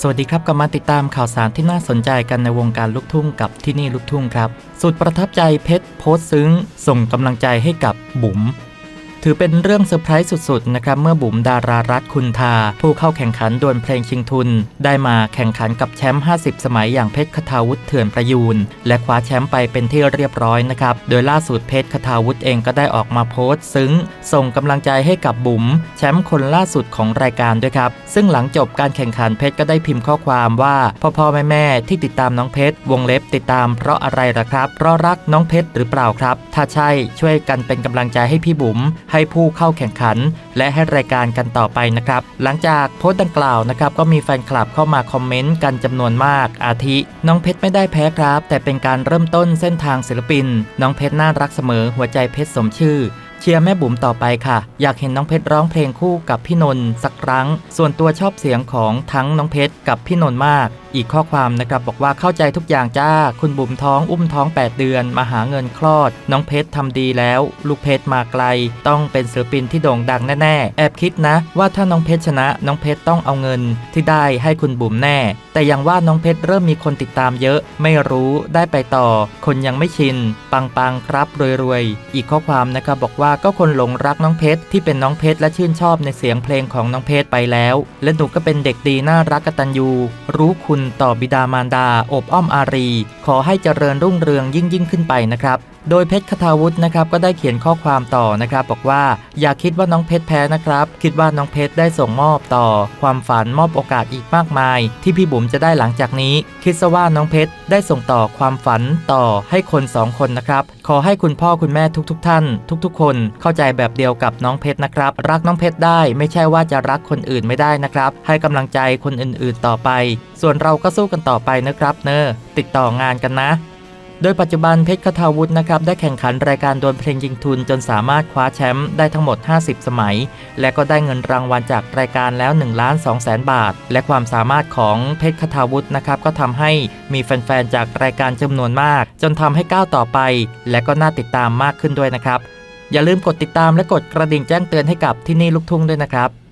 สวัสดีครับกลับมาติดตามข่าวสารที่น่าสนใจกันในวงการลูกทุ่งกับที่นี่ลูกทุ่งครับ สุดประทับใจเพชรโพสซึ้ง ส่งกำลังใจให้กับบุ๋ม ถือเป็นเรื่องเซอร์ไพรส์สุดๆนะครับเมื่อบุ๋มดารารัตคุณทา ผู้เข้าแข่งขันดวลเพลงชิงทุน ได้มาแข่งขันกับแชมป์ 50 สมัยอย่างเพชรคทาวุฒิเถื่อนประยูน และคว้าแชมป์ไปเป็นที่เรียบร้อยนะครับ โดยล่าสุดเพชรคทาวุฒิเองก็ได้ออกมาโพสต์ซึ้ง ส่งกำลังใจให้กับบุ๋มแชมป์คนล่าสุดของรายการด้วยครับ ซึ่งหลังจบการแข่งขันเพชรก็ได้พิมพ์ข้อความว่าพ่อพ่อแม่แม่ที่ติดตามน้องเพชรวงเล็บติดตามเพราะอะไรล่ะครับเพราะรักน้องเพชรหรือเปล่าครับ ถ้าใช่ช่วยกันเป็นกำลังใจให้พี่บุ๋มให้ผู้เข้าแข่งขัน และให้รายการกันต่อไปนะครับ หลังจากโพสต์ดังกล่าวนะครับก็มีแฟนคลับเข้ามาคอมเมนต์กันจำนวนมาก อาทิ น้องเพชรไม่ได้แพ้ครับ แต่เป็นการเริ่มต้นเส้นทางศิลปิน น้องเพชรน่ารักเสมอหัวใจเพชรสมชื่อเชียร์แม่บุ๋มต่อไปค่ะ อยากเห็นน้องเพชรร้องเพลงคู่กับพี่นนท์สักครั้ง ส่วนตัวชอบเสียงของทั้งน้องเพชรกับพี่นนท์มาก อีกข้อความนะครับบอกว่าเข้าใจทุกอย่างจ้า คุณบุ๋มท้องอุ้มท้อง 8 เดือน มาหาเงินคลอด น้องเพชรทำดีแล้ว ลูกเพชรมาไกล ต้องเป็นศิลปินที่โด่งดังแน่ๆ แอบคิดนะ ว่าถ้าน้องเพชรชนะ น้องเพชรต้องเอาเงินที่ได้ให้คุณบุ๋มแน่ แต่ยังว่าน้องเพชรเริ่มมีคนติดตามเยอะ ไม่รู้ได้ไปต่อ คนยังไม่ชินปังปังๆครับรวยๆอีกข้อความนะครับบอกว่าก็คนหลงรักน้องเพชรที่เป็นน้องเพชรและชื่นชอบในเสียงเพลงของน้องเพชรไปแล้ว และหนูก็เป็นเด็กดีน่ารักกตัญญูรู้คุณต่อบิดามารดา อบอ้อมอารี ขอให้เจริญรุ่งเรืองยิ่งยิ่งขึ้นไปนะครับ โดยเพชรคทาวุฒินะครับก็ได้เขียนข้อความต่อนะครับบอกว่าอย่าคิดว่าน้องเพชรแพ้นะครับ คิดว่าน้องเพชรได้ส่งมอบต่อ ความฝันมอบโอกาสอีกมากมาย ที่พี่บุ๋มจะได้หลังจากนี้ คิดซะว่าน้องเพชรได้ส่งต่อความฝันต่อให้คนสองคนนะครับขอให้คุณพ่อคุณแม่ทุกๆทท่าน ทุก ๆ คนเข้าใจแบบเดียวกับน้องเพชรนะครับรักน้องเพชรได้ไม่ใช่ว่าจะรักคนอื่นไม่ได้นะครับ ให้กำลังใจคนอื่นๆต่อไป ส่วนเราก็สู้กันต่อไปนะครับ เนอติดต่องานกันนะ โดยปัจจุบันเพชรคทาวุฒินะครับได้แข่งขันรายการดวลเพลงยิงทุนจนสามารถคว้าแชมป์ได้ทั้งหมด 50 สมัย และก็ได้เงินรางวัลจากรายการแล้ว1ล้าน2แสนบาท และความสามารถของเพชรคทาวุฒินะครับก็ทำให้มีแฟนๆจากรายการจำนวนมาก จนทำให้ก้าวต่อไป และก็น่าติดตามมากขึ้นด้วยนะครับ อย่าลืมกดติดตามและกดกระดิ่งแจ้งเตือนให้กับที่นี่ลูกทุ่งด้วยนะครับ